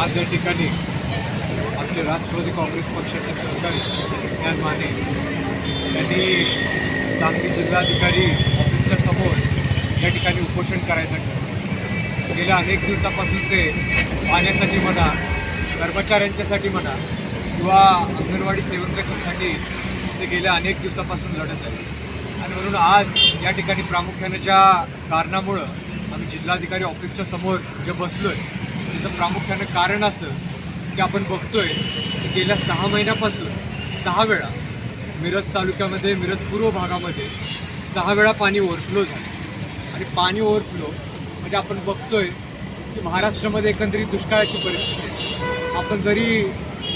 आज या ठिकाणी आमचे राष्ट्रवादी काँग्रेस पक्षाचे सहकारी ज्ञान माने यांनी सांगली जिल्हाधिकारी ऑफिसच्या समोर या ठिकाणी उपोषण करायचं गेल्या अनेक दिवसापासून ते पाण्यासाठी म्हणा कर्मचाऱ्यांच्यासाठी म्हणा किंवा अंगणवाडी सेवकांच्यासाठी ते गेल्या अनेक दिवसापासून लढत आहे आणि म्हणून आज या ठिकाणी प्रामुख्यानं ज्या कारणामुळं आम्ही जिल्हाधिकारी ऑफिसच्या समोर जे बसलो आहे त्याचं प्रामुख्यानं कारण असं की आपण बघतोय की गेल्या सहा महिन्यापासून सहा वेळा मिरज तालुक्यामध्ये मिरज पूर्व भागामध्ये सहा वेळा पाणी ओव्हरफ्लो झालं. आणि पाणी ओव्हरफ्लो म्हणजे आपण बघतोय की महाराष्ट्रामध्ये एकंदरीत दुष्काळाची परिस्थिती आहे. आपण जरी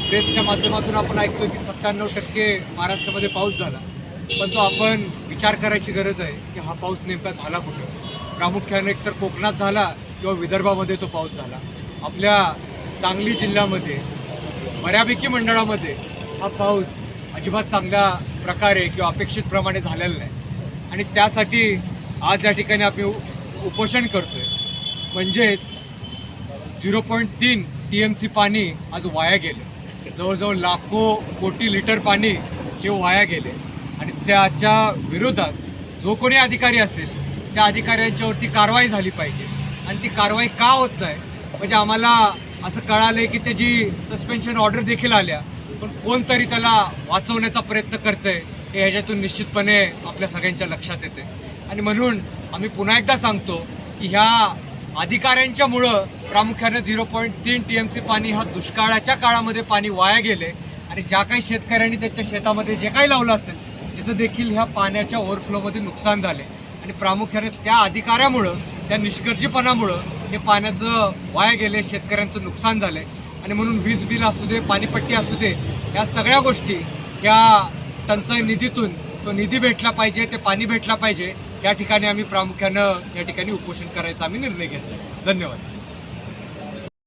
प्रेसच्या माध्यमातून आपण ऐकतो की सत्त्याण्णव टक्के महाराष्ट्रामध्ये पाऊस झाला पण तो आपण विचार करायची गरज आहे की हा पाऊस नेमका झाला कुठं? प्रामुख्याने एकतर कोकणात झाला किंवा विदर्भामध्ये तो पाऊस झाला. आपल्या सांगली जिल्ह्यामध्ये बऱ्यापैकी मंडळामध्ये हा पाऊस अजिबात चांगल्या प्रकारे किंवा अपेक्षितप्रमाणे झालेला नाही. आणि त्यासाठी आज या ठिकाणी आम्ही उपोषण करतो आहे म्हणजेच झिरो पॉईंट तीन टी एम सी पाणी आज वाया गेले. जवळजवळ लाखो कोटी लिटर पाणी हे वाया गेले. आणि त्याच्या विरोधात जो कोणी अधिकारी असेल त्या अधिकाऱ्यांच्यावरती कारवाई झाली पाहिजे. आणि ती कारवाई का होत नाही म्हणजे आम्हाला असं कळालं आहे की त्याची सस्पेन्शन ऑर्डर देखील आल्या. पण कोणतरी त्याला वाचवण्याचा प्रयत्न करते हे ह्याच्यातून निश्चितपणे आपल्या सगळ्यांच्या लक्षात येते आणि म्हणून आम्ही पुन्हा एकदा सांगतो की ह्या अधिकाऱ्यांच्यामुळं प्रामुख्याने झिरो पॉईंट तीन टी एम सी पाणी हा दुष्काळाच्या काळामध्ये पाणी वाया गेले आणि ज्या काही शेतकऱ्यांनी त्यांच्या शेतामध्ये जे काही लावलं असेल त्याचं देखील ह्या पाण्याच्या ओव्हरफ्लोमध्ये नुकसान झाले आणि प्रामुख्याने त्या अधिकाऱ्यामुळं त्या निष्कर्जीपणामुळं हे पाण्याचं वाया गेले शेतकऱ्यांचं नुकसान झालं आहे आणि म्हणून वीज बिल असू दे पाणीपट्टी असू दे या सगळ्या गोष्टी या टंचाई निधीतून तो निधी भेटला पाहिजे ते पाणी भेटला पाहिजे या ठिकाणी आम्ही प्रामुख्यानं या ठिकाणी उपोषण करायचा आम्ही निर्णय घेतला धन्यवाद.